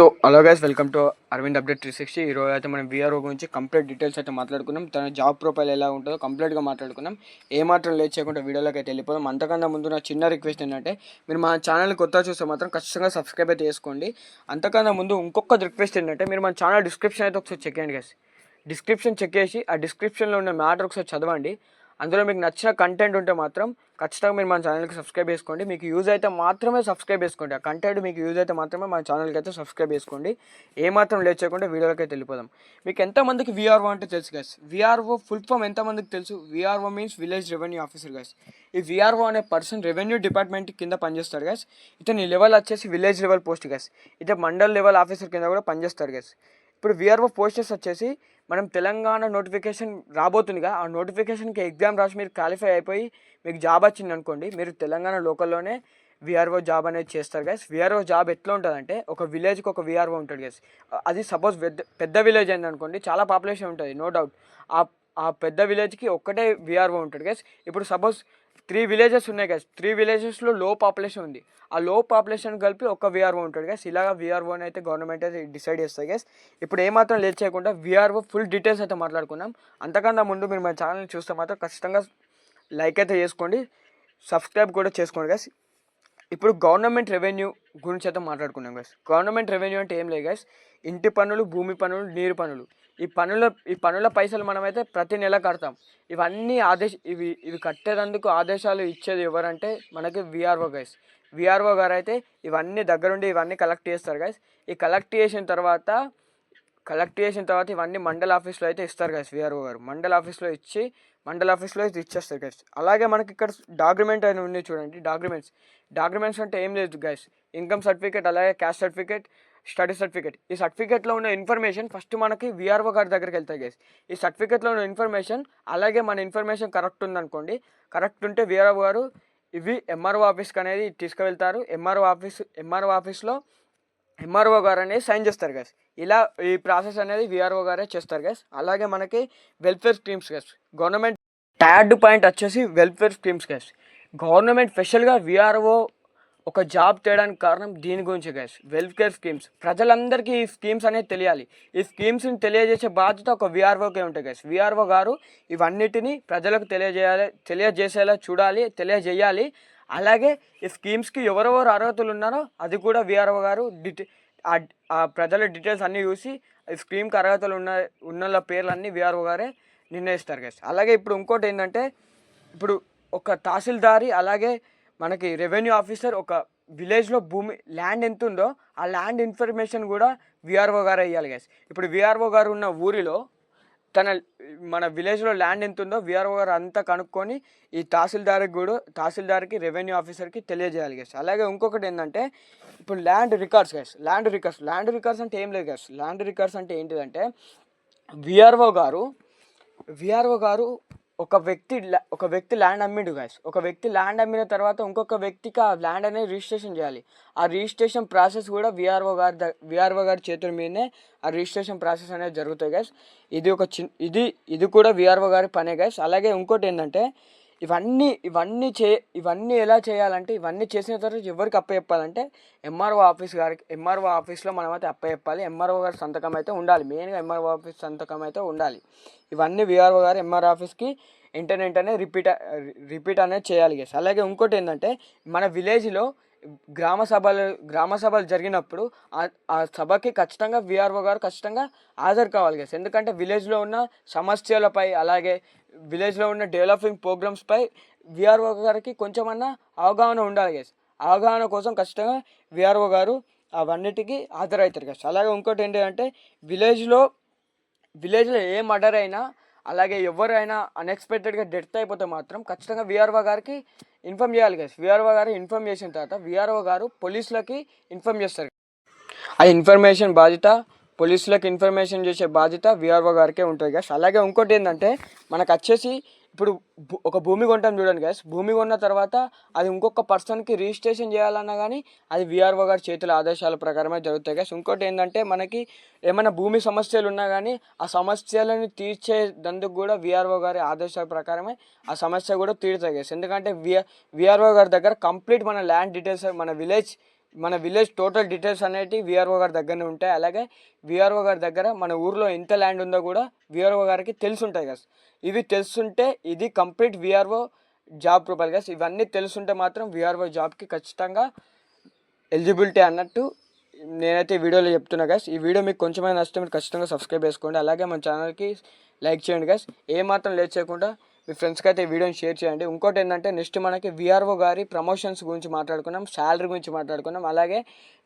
So hello guys welcome to Aravind update three sixty ఈరోజు అయితే మనం విఆర్ఓ గురించి కంప్లీట్ డీటెయిల్స్ అయితే మాట్లాడుకున్నాం తన జాబ్ ప్రొఫైల్ ఎలా ఉంటుందో కంప్లీట్గా మాట్లాడుకున్నాం ఏ మాత్రం లేట్ చేయకుండా వీడియోలోకి అయితే వెళ్ళిపోదాం. అంతకన్నా ముందు నా చిన్న రిక్వెస్ట్ ఏంటంటే మీరు మా ఛానల్ కొత్త చూస్తే మాత్రం ఖచ్చితంగా సబ్స్క్రైబ్ అయితే చేసుకోండి. అంతకన్నా ముందు ఇంకొక రిక్వెస్ట్ ఏంటంటే మీరు మన ఛానల్ డిస్క్రిప్షన్ అయితే ఒకసారి చెక్ చేయండి గైస్ డిస్క్రిప్షన్ చెక్ చేసి ఆ డిస్క్రిప్షన్లో ఉన్న మ్యాటర్ ఒకసారి చదవండి. అందులో మీకు నచ్చిన కంటెంట్ ఉంటే మాత్రం ఖచ్చితంగా మీరు మన ఛానల్కి సబ్స్క్రైబ్ చేసుకోండి. మీకు యూజ్ అయితే మాత్రమే సబ్స్క్రైబ్ చేసుకోండి. ఆ కంటెంట్ మీకు యూజ్ అయితే మాత్రమే మన ఛానల్కి అయితే సబ్స్క్రైబ్ చేసుకోండి. ఏమాత్రం లేట్ చేయకుండా వీడియోలోకి అయితే వెళ్ళిపోదాం. మీకు ఎంతమందికి విఆర్ఓ అంటే తెలుసు గైస్ విఆర్ఓ ఫుల్ ఫామ్ ఎంతమందికి తెలుసు? VRO means village revenue officer guys ఈ విఆర్ఓ అనే పర్సన్ రెవెన్యూ డిపార్ట్మెంట్ కింద పనిచేస్తాడు గైస్ ఇతని లెవెల్ వచ్చేసి విలేజ్ లెవెల్ పోస్ట్ గైస్ ఇతను మండల్ లెవెల్ ఆఫీసర్ కింద కూడా పనిచేస్తాడు గైస్ ఇప్పుడు విఆర్ఓ పోస్టర్స్ వచ్చేసి మనం తెలంగాణ నోటిఫికేషన్ రాబోతుందిగా. ఆ నోటిఫికేషన్కి ఎగ్జామ్ రాసి మీరు క్వాలిఫై అయిపోయి మీకు జాబ్ వచ్చింది అనుకోండి మీరు తెలంగాణ లోకల్లోనే విఆర్ఓ జాబ్ అనేది చేస్తారు గైస్ విఆర్ఓ జాబ్ ఎట్లా ఉంటుందంటే ఒక విలేజ్కి ఒక విఆర్ఓ ఉంటుంది గైస్ అది సపోజ్ పెద్ద పెద్ద విలేజ్ అయింది అనుకోండి చాలా పాపులేషన్ ఉంటుంది నో డౌట్ ఆ ఆ పెద్ద విలేజ్కి ఒక్కటే విఆర్ఓ ఉంటుంది గైస్ ఇప్పుడు సపోజ్ త్రీ విలేజెస్ ఉన్నాయి గైస్ త్రీ విలేజెస్లో లో పాపులేషన్ ఉంది. ఆ లో పాపులేషన్ కలిపి ఒక విఆర్ఓ ఉంటాడు గైస్ ఇలాగా విఆర్ఓని అయితే గవర్నమెంట్ అయితే డిసైడ్ చేస్తుంది గైస్ ఇప్పుడు ఏమాత్రం లేట్ చేయకుండా విఆర్ఓ ఫుల్ డీటెయిల్స్ అయితే మాట్లాడుకున్నాం అంతకన్నా ముందు మీరు మా ఛానల్ చూస్తే మాత్రం ఖచ్చితంగా లైక్ అయితే చేసుకోండి. సబ్స్క్రైబ్ కూడా చేసుకోండి గైస్ ఇప్పుడు గవర్నమెంట్ రెవెన్యూ గురించి అయితే మాట్లాడుకున్నాం గైస్ గవర్నమెంట్ రెవెన్యూ అంటే ఏం లేదు గైస్ ఇంటి పన్నులు భూమి పన్నులు నీరు పన్నులు ఈ పనుల ఈ పనుల పైసలు మనమైతే ప్రతి నెల కడతాం. ఇవన్నీ ఆదేశ ఇవి ఇవి కట్టేదందుకు ఆదేశాలు ఇచ్చేది ఎవరంటే మనకి విఆర్ఓ గైస్ విఆర్ఓ గారు అయితే ఇవన్నీ దగ్గరుండి ఇవన్నీ కలెక్ట్ చేస్తారు గైస్ ఈ కలెక్ట్ చేసిన తర్వాత కలెక్ట్ చేసిన తర్వాత ఇవన్నీ మండల ఆఫీస్లో అయితే ఇస్తారు గైస్ విఆర్ఓ గారు. మండల ఆఫీస్లో ఇచ్చి మండల ఆఫీస్లో అయితే ఇచ్చేస్తారు గైస్ అలాగే మనకి ఇక్కడ డాక్యుమెంట్ అని ఉంది చూడండి డాక్యుమెంట్స్ డాక్యుమెంట్స్ అంటే ఏం లేదు గైస్ ఇన్కమ్ సర్టిఫికేట్ అలాగే క్యాస్ట్ సర్టిఫికేట్ స్టడీ సర్టిఫికేట్. ఈ సర్టిఫికేట్లో ఉన్న ఇన్ఫర్మేషన్ ఫస్ట్ మనకి విఆర్ఓ గారి దగ్గరికి వెళ్తాయి గైస్ ఈ సర్టిఫికేట్లో ఉన్న ఇన్ఫర్మేషన్ అలాగే మన ఇన్ఫర్మేషన్ కరెక్ట్ ఉందనుకోండి కరెక్ట్ ఉంటే విఆర్ఓ గారు ఇవి ఎంఆర్ఓ ఆఫీస్కి అనేది తీసుకువెళ్తారు. ఎంఆర్ఓ ఆఫీస్ ఎంఆర్ఓ ఆఫీస్లో ఎంఆర్ఓ గారు అనేది సైన్ చేస్తారు గైస్ ఇలా ఈ ప్రాసెస్ అనేది విఆర్ఓ గారే చేస్తారు గైస్ అలాగే మనకి welfare schemes guys government third point వచ్చేసి వెల్ఫేర్ స్కీమ్స్ గైస్ గవర్నమెంట్ స్పెషల్గా విఆర్ఓ ఒక జాబ్ తేయడానికి కారణం దీని గురించి గైస్ వెల్ఫేర్ స్కీమ్స్ ప్రజలందరికీ ఈ స్కీమ్స్ అనేది తెలియాలి. ఈ స్కీమ్స్ని తెలియజేసే బాధ్యత ఒక విఆర్ఓకే ఉంటుంది గైస్ విఆర్ఓ గారు ఇవన్నిటిని ప్రజలకు తెలియజేయాలి తెలియజేసేలా చూడాలి తెలియజేయాలి. అలాగే ఈ స్కీమ్స్కి ఎవరెవరు అర్హతలు ఉన్నారో అది కూడా విఆర్ఓ గారు డిటే ఆ- ప్రజల డీటెయిల్స్ అన్నీ చూసి ఈ స్కీమ్కి అర్హతలు ఉన్న ఉన్న పేర్లు అన్నీ విఆర్ఓ గారే నిర్ణయిస్తారు గైస్ అలాగే ఇప్పుడు ఇంకోటి ఏంటంటే ఇప్పుడు ఒక తహసీల్దారి అలాగే మనకి రెవెన్యూ ఆఫీసర్ ఒక విలేజ్లో భూమి ల్యాండ్ ఎంత ఉందో ఆ ల్యాండ్ ఇన్ఫర్మేషన్ కూడా విఆర్ఓ గారు వేయాలి గైస్ ఇప్పుడు విఆర్ఓ గారు ఉన్న ఊరిలో తన మన విలేజ్లో ల్యాండ్ ఎంత ఉందో విఆర్ఓ గారు అంతా కనుక్కొని ఈ తహసీల్దార్కి కూడా తహసీల్దార్కి రెవెన్యూ ఆఫీసర్కి తెలియజేయాలి గైస్ అలాగే ఇంకొకటి ఏంటంటే ఇప్పుడు land records guys land records land records అంటే ఏం లేదు గైస్ ల్యాండ్ రికార్డ్స్ అంటే ఏంటిదంటే విఆర్ఓ గారు విఆర్ఓ గారు ఒక వ్యక్తి ఒక వ్యక్తి ల్యాండ్ అమ్మిడు గాయస్ ఒక వ్యక్తి ల్యాండ్ అమ్మిన తర్వాత ఇంకొక వ్యక్తికి ఆ ల్యాండ్ అనేది రిజిస్ట్రేషన్ చేయాలి. ఆ రిజిస్ట్రేషన్ ప్రాసెస్ కూడా విఆర్ఓ గారి విఆర్ఓ గారి చేతుల మీదనే ఆ రిజిస్ట్రేషన్ ప్రాసెస్ అనేది జరుగుతాయి గాయస్ ఇది ఒక చిన్ ఇది ఇది కూడా విఆర్ఓ గారి పనే గాయస్ అలాగే ఇంకోటి ఏంటంటే ఇవన్నీ ఇవన్నీ చే ఇవన్నీ ఎలా చేయాలంటే ఇవన్నీ చేసిన తర్వాత ఎవరికి అప్పచెప్పాలంటే ఎంఆర్ఓ ఆఫీస్ గారికి ఎంఆర్ఓ ఆఫీస్లో మనం అయితే అప్పచెప్పాలి ఎంఆర్ఓ గారి సంతకం అయితే ఉండాలి. మెయిన్గా ఎంఆర్ఓ ఆఫీస్ సంతకం అయితే ఉండాలి. ఇవన్నీ విఆర్ఓ గారు ఎంఆర్ ఆఫీస్కి ఇంటర్నెట్ అనేది రిపీట్ రిపీట్ అనేది చేయాలి. గేస్ అలాగే ఇంకోటి ఏంటంటే మన విలేజ్లో గ్రామ సభలు గ్రామ సభలు జరిగినప్పుడు ఆ- సభకి ఖచ్చితంగా విఆర్ఓ గారు ఖచ్చితంగా హాజరు కావాలి గేస్ ఎందుకంటే విలేజ్లో ఉన్న సమస్యలపై అలాగే విలేజ్లో ఉన్న డెవలపింగ్ ప్రోగ్రామ్స్పై విఆర్ఓ గారికి కొంచెమన్నా అవగాహన ఉండాలి గేస్ అవగాహన కోసం ఖచ్చితంగా విఆర్ఓ గారు అవన్నిటికీ హాజరవుతారు గేస్ అలాగే ఇంకోటి ఏంటంటే విలేజ్లో విలేజ్లో ఏ మర్డర్ అయినా అలాగే ఎవరైనా అన్ఎక్స్పెక్టెడ్గా డెత్ అయిపోతే మాత్రం ఖచ్చితంగా విఆర్ఓ గారికి ఇన్ఫామ్ చేయాలి గైస్ విఆర్ఓ గారు ఇన్ఫామ్ చేసిన తర్వాత విఆర్ఓ గారు పోలీసులకి ఇన్ఫామ్ చేస్తారు. ఆ ఇన్ఫర్మేషన్ బాధ్యత పోలీసులకు ఇన్ఫర్మేషన్ చేసే బాధ్యత విఆర్ఓ గారికే ఉంటుంది కదా అలాగే ఇంకోటి ఏంటంటే మనకు వచ్చేసి ఇప్పుడు ఒక భూమి కొంటాం చూడండి గ్యాస్ భూమి కొన్న తర్వాత అది ఇంకొక పర్సన్కి రిజిస్ట్రేషన్ చేయాలన్నా కానీ అది విఆర్ఓ గారి చేతుల ఆదేశాల ప్రకారమే జరుగుతాయి గ్యాస్ ఇంకోటి ఏంటంటే మనకి ఏమైనా భూమి సమస్యలు ఉన్నా కానీ ఆ సమస్యలను తీర్చేదందుకు కూడా విఆర్ఓ గారి ఆదేశాల ప్రకారమే ఆ సమస్య కూడా తీరుతాయి గ్యాస్ ఎందుకంటే విఆర్ఓ గారి దగ్గర కంప్లీట్ మన ల్యాండ్ డీటెయిల్స్ మన విలేజ్ మన విలేజ్ టోటల్ డీటెయిల్స్ అనేవి విఆర్ఓ గారి దగ్గరనే ఉంటాయి. అలాగే విఆర్ఓ గారి దగ్గర మన ఊర్లో ఎంత ల్యాండ్ ఉందో కూడా విఆర్ఓ గారికి తెలుసుంటాయి ఉంటాయి కదా ఇవి తెలుసుంటే ఇది complete VRO job profile guys ఇవన్నీ తెలుసుంటే మాత్రం విఆర్ఓ జాబ్కి ఖచ్చితంగా ఎలిజిబిలిటీ అన్నట్టు నేనైతే ఈ వీడియోలో చెప్తున్నా గైస్ ఈ వీడియో మీకు కొంచెమైనా నచ్చితే మీరు ఖచ్చితంగా సబ్స్క్రైబ్ చేసుకోండి. అలాగే మన ఛానల్కి లైక్ చేయండి గైస్ ఏమాత్రం లేట్ చేయకుండా మీ ఫ్రెండ్స్కి అయితే వీడియోని షేర్ చేయండి. ఇంకోటి ఏంటంటే నెక్స్ట్ మనకి విఆర్ఓ గారి ప్రమోషన్స్ గురించి మాట్లాడుకున్నాం శాలరీ గురించి మాట్లాడుకున్నాం. అలాగే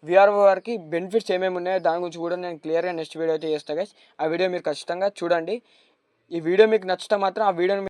విఆర్ఓ గారికి బెనిఫిట్స్ ఏమేమి ఉన్నాయో దాని గురించి కూడా నేను క్లియర్గా నెక్స్ట్ వీడియో అయితే చేస్తాను గైస్ ఆ వీడియో మీరు ఖచ్చితంగా చూడండి. ఈ వీడియో మీకు నచ్చితే మాత్రం ఆ వీడియోని